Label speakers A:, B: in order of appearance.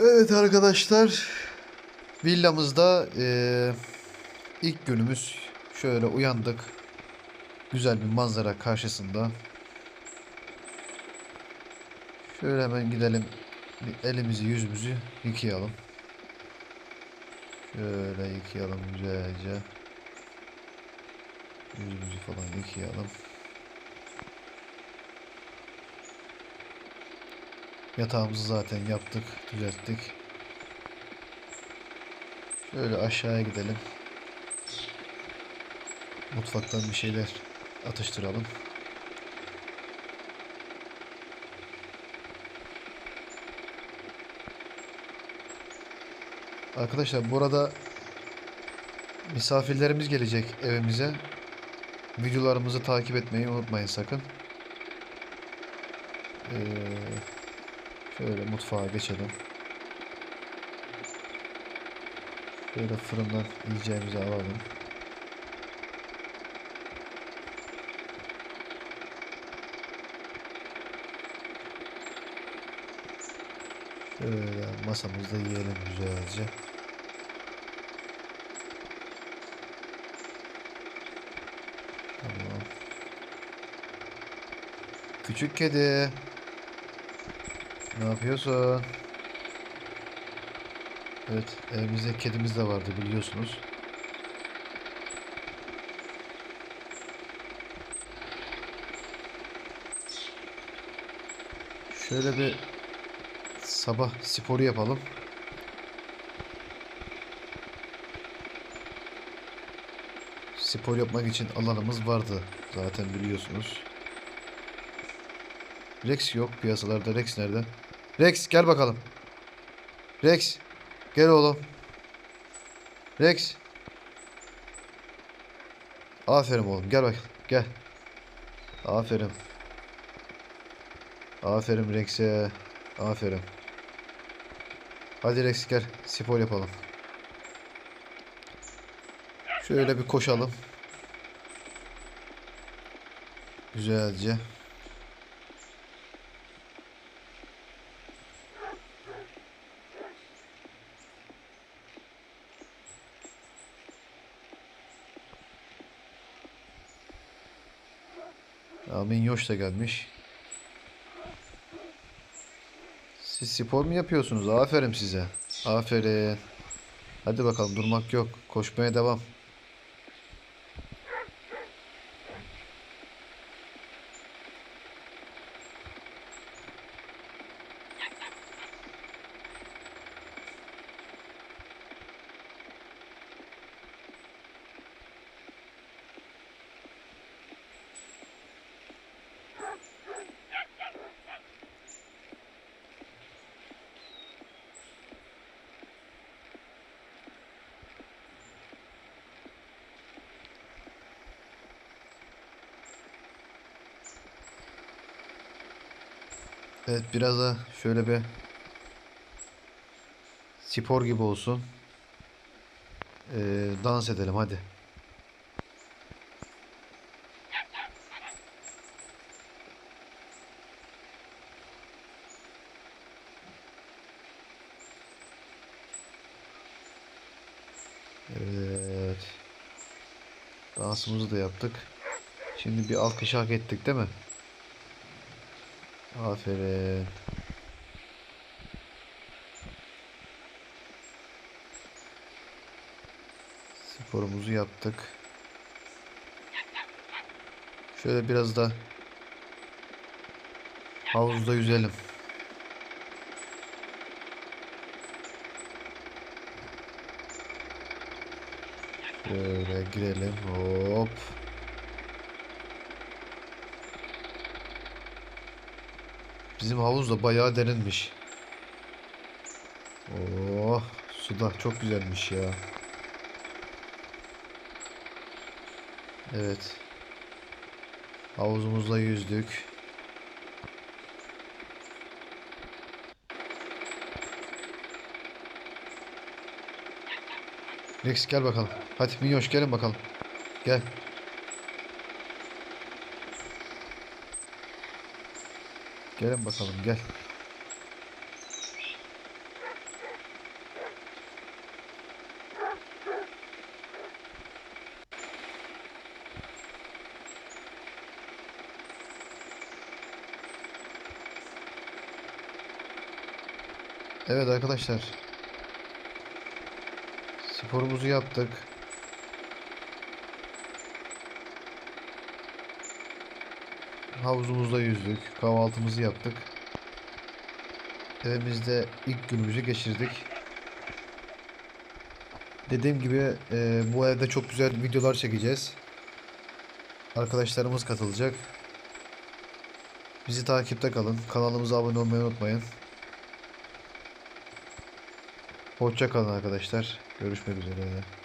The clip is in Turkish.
A: Evet arkadaşlar. Villamızda eee, ilk günümüz. Şöyle uyandık. Güzel bir manzara karşısında. Şöyle hemen gidelim. Elimizi yüzümüzü yıkayalım. Şöyle yıkayalım güzelce. Yüzümüzü falan yıkayalım. Yatağımızı zaten yaptık, düzelttik. Şöyle aşağıya gidelim. Mutfaktan bir şeyler atıştıralım. Arkadaşlar burada misafirlerimiz gelecek evimize. Videolarımızı takip etmeyi unutmayın sakın. Ee, şöyle mutfağa geçelim. Şöyle fırından yiyeceğimizi alalım. Şöyle masamızda yiyelim güzelce. Tamam. Küçük kedi. Ne yapıyorsun? Evet, evimizde kedimiz de vardı biliyorsunuz. Şöyle bir sabah sporu yapalım. Spor yapmak için alanımız vardı zaten biliyorsunuz. Rex yok piyasalarda. Rex nerede? Rex gel bakalım. Rex gel oğlum. Rex. Aferin oğlum gel bak gel. Aferin. Aferin Rex'e. Aferin. Hadi Rex gel spor yapalım. Şöyle bir koşalım. Güzelce. Ya Minyoş da gelmiş. Siz spor mu yapıyorsunuz? Aferin size. Aferin. Hadi bakalım durmak yok. Koşmaya devam. Evet biraz da şöyle bir spor gibi olsun. Ee, dans edelim hadi. Evet. Dansımızı da yaptık. Şimdi bir alkış hak ettik değil mi? Aferin. Sporumuzu yaptık. Şöyle biraz da havuzda yüzelim. Şöyle girelim. Hop. Bizim havuz da bayağı derinmiş. Oh, su da çok güzelmiş ya. Evet. Havuzumuzda yüzdük. Rex gel bakalım. Hadi Minyoş gelin bakalım. Gel. Gelin bakalım gel. Evet arkadaşlar. Sporumuzu yaptık. Havuzumuzda yüzdük. Kahvaltımızı yaptık. Evimizde ilk günümüzü geçirdik. Dediğim gibi e, bu evde çok güzel videolar çekeceğiz. Arkadaşlarımız katılacak. Bizi takipte kalın. Kanalımıza abone olmayı unutmayın. Hoşça kalın arkadaşlar. Görüşmek üzere.